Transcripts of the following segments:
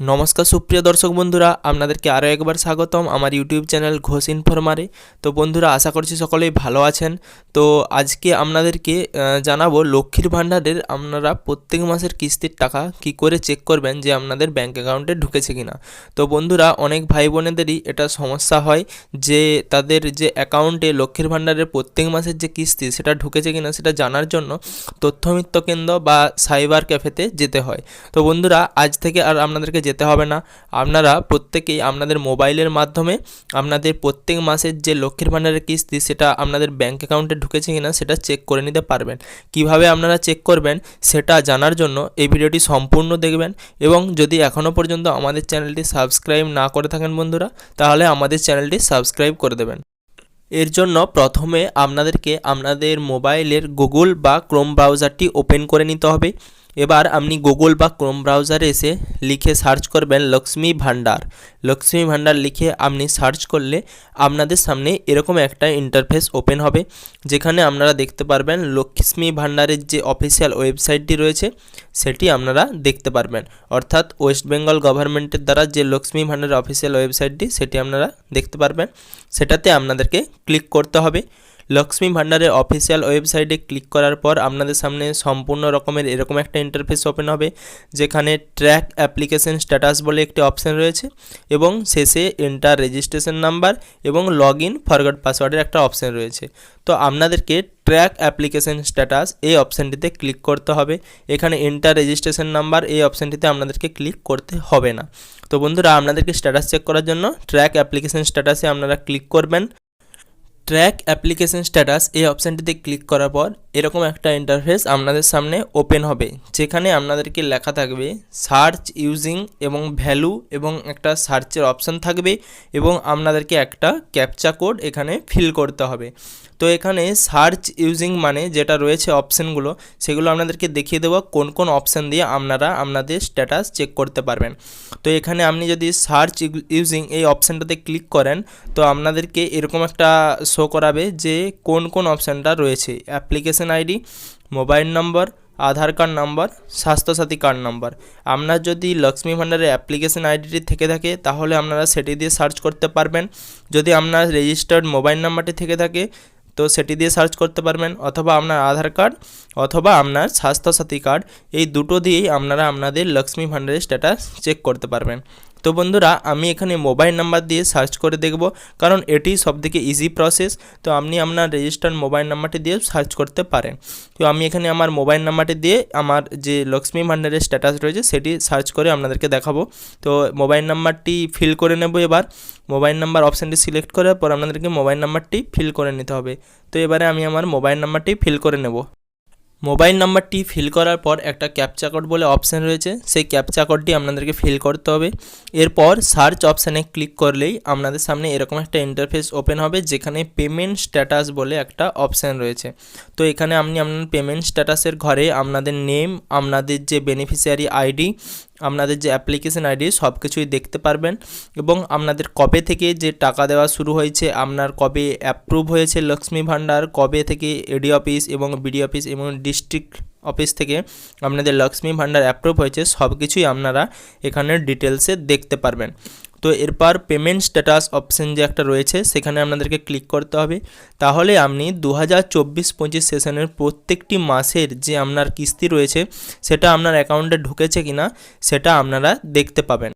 নমস্কার, সুপ্রিয় দর্শক বন্ধুরা, আপনাদেরকে আরও একবার স্বাগতম আমার ইউটিউব চ্যানেল ঘোষ ইনফরমারে। তো বন্ধুরা, আশা করছি সকলেই ভালো আছেন। তো আজকে আপনাদেরকে জানাব লক্ষ্মীর ভাণ্ডারের আপনারা প্রত্যেক মাসের কিস্তির টাকা কি করে চেক করবেন যে আপনাদের ব্যাঙ্ক অ্যাকাউন্টে ঢুকেছে কিনা। তো বন্ধুরা, অনেক ভাই বোনেদেরই এটা সমস্যা হয় যে তাদের যে অ্যাকাউন্টে লক্ষ্মীর ভাণ্ডারের প্রত্যেক মাসের যে কিস্তি সেটা ঢুকেছে কিনা সেটা জানার জন্য তথ্যমিত্র কেন্দ্র বা সাইবার ক্যাফেতে যেতে হয়। তো বন্ধুরা, আজ থেকে আর আপনাদেরকে যেতে হবে না। আপনারা প্রত্যেকেই আপনাদের মোবাইলের মাধ্যমে আপনাদের প্রত্যেক মাসের যে লক্ষ্মীর ভাণ্ডারের কিস্তি, সেটা আপনাদের ব্যাঙ্ক অ্যাকাউন্টে ঢুকেছে কিনা সেটা চেক করে নিতে পারবেন। কীভাবে আপনারা চেক করবেন সেটা জানার জন্য এই ভিডিওটি সম্পূর্ণ দেখবেন এবং যদি এখনও পর্যন্ত আমাদের চ্যানেলটি সাবস্ক্রাইব না করে থাকেন বন্ধুরা, তাহলে আমাদের চ্যানেলটি সাবস্ক্রাইব করে দেবেন। এর জন্য প্রথমে আপনাদেরকে আপনাদের মোবাইলের গুগল বা ক্রোম ব্রাউজারটি ওপেন করে নিতে হবে। এবার আপনি গুগল বা ক্রোম ব্রাউজারে এসে লিখে সার্চ করবেন লক্ষ্মী ভাণ্ডার। লক্ষ্মী ভাণ্ডার লিখে আপনি সার্চ করলে আপনাদের সামনে এরকম একটা ইন্টারফেস ওপেন হবে, যেখানে আপনারা দেখতে পারবেন লক্ষ্মী ভাণ্ডারের যে অফিসিয়াল ওয়েবসাইটটি রয়েছে, সেটি আপনারা দেখতে পারবেন। অর্থাৎ ওয়েস্ট বেঙ্গল গভর্নমেন্টের দ্বারা যে লক্ষ্মী ভাণ্ডারের অফিসিয়াল ওয়েবসাইটটি সেটি আপনারা দেখতে পারবেন। সেটাতে আপনাদেরকে ক্লিক করতে হবে। লক্ষ্মী ভাণ্ডারের অফিসিয়াল ওয়েবসাইটে ক্লিক করার পর আপনাদের সামনে সম্পূর্ণ রকমের এরকম একটা ইন্টারফেস ওপেন হবে, যেখানে ট্র্যাক অ্যাপ্লিকেশন স্ট্যাটাস বলে একটি অপশান রয়েছে এবং শেষে এন্টার রেজিস্ট্রেশন নাম্বার এবং লগ ইন ফরগট পাসওয়ার্ডের একটা অপশান রয়েছে। তো আপনাদেরকে ট্র্যাক অ্যাপ্লিকেশন স্ট্যাটাস এই অপশানটিতে ক্লিক করতে হবে। এখানে এন্টার রেজিস্ট্রেশন নাম্বার এই অপশানটিতে আপনাদেরকে ক্লিক করতে হবে না। তো বন্ধুরা, আপনাদেরকে স্ট্যাটাস চেক করার জন্য ট্র্যাক অ্যাপ্লিকেশন স্ট্যাটাসে আপনারা ক্লিক করবেন। ট্র্যাক অ্যাপ্লিকেশন স্ট্যাটাস এই অপশানটিতে ক্লিক করার পর এরকম একটা ইন্টারফেস আপনাদের সামনে ওপেন হবে, যেখানে আপনাদেরকে লেখা থাকবে সার্চ ইউজিং এবং ভ্যালু এবং একটা সার্চের অপশান থাকবে এবং আপনাদেরকে একটা ক্যাপচা কোড এখানে ফিল করতে হবে। তো এখানে সার্চ ইউজিং মানে যেটা রয়েছে অপশানগুলো সেগুলো আপনাদেরকে দেখিয়ে দেবো কোন কোন অপশান দিয়ে আপনারা আপনাদের স্ট্যাটাস চেক করতে পারবেন। তো এখানে আপনি যদি সার্চ ইউজিং এই অপশানটাতে ক্লিক করেন, তো আপনাদেরকে এরকম একটা শো করাবে যে কোন কোন অপশানটা রয়েছে। Application ID mobile number Aadhaar card number Swasthya Sathi card number আপনার যদি লক্ষ্মী ভাণ্ডারের অ্যাপ্লিকেশন আইডিটি থেকে থাকে, তাহলে আপনারা সেটি দিয়ে সার্চ করতে পারবেন। যদি আপনার রেজিস্টার্ড মোবাইল নাম্বারটি থেকে থাকে, তো সেটি দিয়ে সার্চ করতে পারবেন। অথবা আপনার আধার কার্ড অথবা আপনার স্বাস্থ্যসাথী কার্ড এই দুটো দিয়েই আপনারা আপনাদের লক্ষ্মী ভাণ্ডারের স্ট্যাটাস চেক করতে পারবেন। তো বন্ধুরা, আমি এখানে মোবাইল নাম্বার দিয়ে সার্চ করে দেখব, কারণ এটি সবথেকে ইজি প্রসেস তো আপনি আপনার রেজিস্টার্ড মোবাইল নাম্বারটি দিয়ে সার্চ করতে পারেন। তো আমি এখানে আমার মোবাইল নাম্বারটি দিয়ে আমার যে লক্ষ্মী ভাণ্ডারের স্ট্যাটাস রয়েছে, সেটি সার্চ করে আপনাদেরকে দেখাবো। তো মোবাইল নাম্বারটি ফিল করে নেব এবার। মোবাইল নাম্বার অপশানটি সিলেক্ট করার পর আপনাদেরকে মোবাইল নাম্বারটি ফিল করে নিতে হবে। তো এবারে আমি আমার মোবাইল নাম্বারটি ফিল করে নেব। মোবাইল নাম্বারটি ফিল করার পর একটা ক্যাপচা কোড বলে অপশান রয়েছে। সেই ক্যাপচা কোডটি আপনাদেরকে ফিল করতে হবে। এরপর সার্চ অপশানে ক্লিক করলেই আপনাদের সামনে এরকম একটা ইন্টারফেস ওপেন হবে, যেখানে পেমেন্ট স্ট্যাটাস বলে একটা অপশান রয়েছে। তো এখানে আপনি আপনার পেমেন্ট স্ট্যাটাসের ঘরে আপনাদের নেম, আপনাদের যে বেনিফিশিয়ারি আইডি আপনাদের যে অ্যাপ্লিকেশন আইডি সব কিছুই দেখতে পারবেন এবং আপনাদের কবে থেকে যে টাকা দেওয়া শুরু হয়েছে, আপনার কবে অ্যাপ্রুভ হয়েছে লক্ষ্মী ভাণ্ডার, কবে থেকে এডি অফিস এবং বিডি অফিস এবং ডিস্ট্রিক্ট অফিস থেকে আপনাদের লক্ষ্মী ভাণ্ডার অ্যাপ্রুভ হয়েছে সব কিছুই আপনারা এখানে ডিটেলসে দেখতে পারবেন। তো এরপর পেমেন্ট স্ট্যাটাস অপশন যে একটা রয়েছে, সেখানে আপনাদেরকে ক্লিক করতে হবে। তাহলে আপনি দু হাজার চব্বিশ পঁচিশ সেশনের প্রত্যেকটি মাসের যে আপনার কিস্তি রয়েছে, সেটা আপনার অ্যাকাউন্টে ঢুকেছে কিনা, সেটা আপনারা দেখতে পাবেন।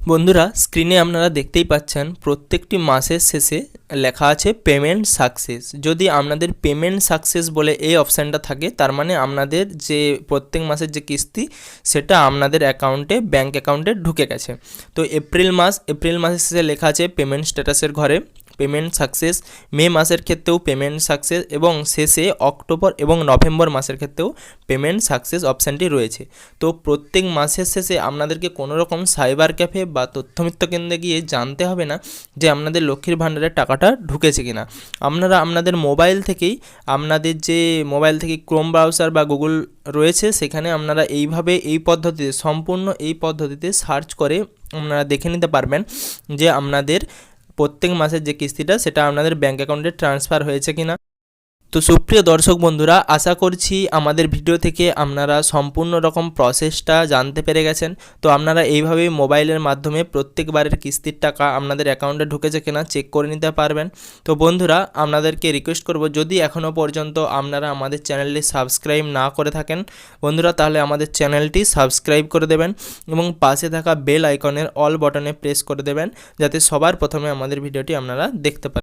বন্ধুরা স্ক্রিনে আপনারা দেখতেই পাচ্ছেন, প্রত্যেকটি মাসের শেষে লেখা আছে পেমেন্ট সাকসেস যদি আপনাদের পেমেন্ট সাকসেস বলে এই অপশানটা থাকে, তার মানে আপনাদের যে প্রত্যেক মাসের যে কিস্তি, সেটা আপনাদের অ্যাকাউন্টে ব্যাঙ্ক অ্যাকাউন্টে ঢুকে গেছে। তো এপ্রিল মাস এপ্রিল মাসের শেষে লেখা আছে পেমেন্ট স্ট্যাটাসের ঘরে। পেমেন্ট সাকসেস মে মাসের ক্ষেত্রেও পেমেন্ট সাকসেস এবং শেষে অক্টোবর এবং নভেম্বর মাসের ক্ষেত্রেও পেমেন্ট সাকসেস অপশানটি রয়েছে। তো প্রত্যেক মাসের শেষে আপনাদেরকে কোনো রকম সাইবার ক্যাফে বা তথ্যমিত্র কেন্দ্রে গিয়ে জানতে হবে না যে আপনাদের লক্ষ্মীর ভাণ্ডারের টাকাটা ঢুকেছে কিনা। আপনারা আপনাদের মোবাইল থেকেই আপনাদের যে মোবাইল থেকে ক্রোম ব্রাউজার বা গুগল রয়েছে, সেখানে আপনারা এইভাবে এই পদ্ধতিতে, সম্পূর্ণ এই পদ্ধতিতে সার্চ করে আপনারা দেখে নিতে পারবেন যে আপনাদের প্রত্যেক মাসের যে কিস্তিটা সেটা আপনাদের ব্যাঙ্ক অ্যাকাউন্টে ট্রান্সফার হয়েছে কিনা। তো সুপ্রিয় দর্শক বন্ধুরা, আশা করছি আমাদের ভিডিও থেকে আপনারা সম্পূর্ণ রকম প্রসেসটা জানতে পেরে গেছেন। তো আপনারা এইভাবেই মোবাইলের মাধ্যমে প্রত্যেকবারের কিস্তির টাকা আপনাদের অ্যাকাউন্টে ঢুকেছে কিনা চেক করে নিতে পারবেন। তো বন্ধুরা, আপনাদেরকে রিকোয়েস্ট করব, যদি এখনও পর্যন্ত আপনারা আমাদের চ্যানেলটি সাবস্ক্রাইব না করে থাকেন, বন্ধুরা তাহলে আমাদের চ্যানেলটি সাবস্ক্রাইব করে দেবেন এবং পাশে থাকা বেল আইকনের অল বটনে প্রেস করে দেবেন, যাতে সবার প্রথমে আমাদের ভিডিওটি আপনারা দেখতে পারেন।